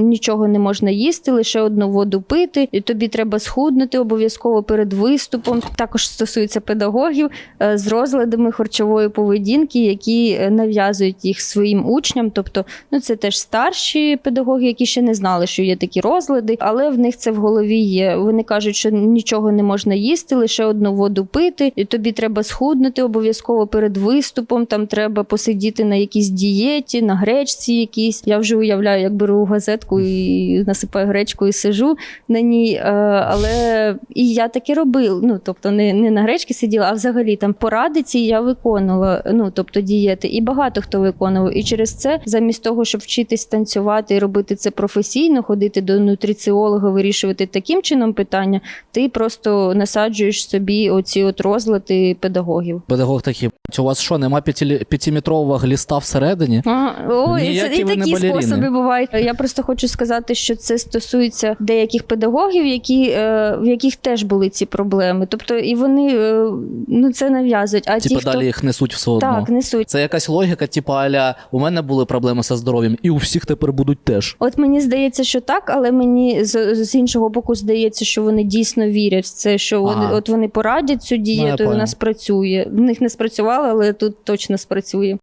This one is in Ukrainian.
нічого не можна їсти, лише одну воду пити, і тобі треба схуднути обов'язково перед виступом. Також стосується педагогів е, з розладами харчової поведінки, які е, нав'язують їх своїм учням. Тобто, ну це теж старші педагоги, які ще не знали, що є такі розлади, але в них це в голові є. Вони кажуть, що нічого не можна їсти, лише одну воду пити, і тобі треба схуднути обов'язково перед виступом. Там треба посидіти на якійсь дієті, на гречці якійсь. Я вже уявляю, як беру газетку і насипаю гречку і сижу на ній. Е, Але і я таке робила. Ну тобто, не, не на гречці сиділа, а взагалі там поради ці я виконувала. Ну тобто дієти, і багато хто виконував. І через це, замість того, щоб вчитись танцювати і робити це професійно, ходити до нутриціолога, вирішувати таким чином питання, ти просто насаджуєш собі оці от розлади педагогів. Педагог такий, «Бать, у вас що, нема п'ятиметрового гліста всередині? А, це Ніякі і не такі балеріни. способи бувають. Я просто хочу сказати, що це стосується деяких педагогів, які е, в яких теж були ці проблеми. Тобто, і вони е, ну це нав'язують. А Типа ті, хто далі їх несуть все одно. так несуть. Це якась логіка, типу, аля, у мене були проблеми зі здоров'ям, і у всіх тепер будуть теж. От мені здається, що так, але мені з, з іншого боку здається, що вони дійсно вірять в це, що вони Ага. от вони порадять цю Ну, я і вона спрацює. В них не спрацювало, але тут точно спрацює.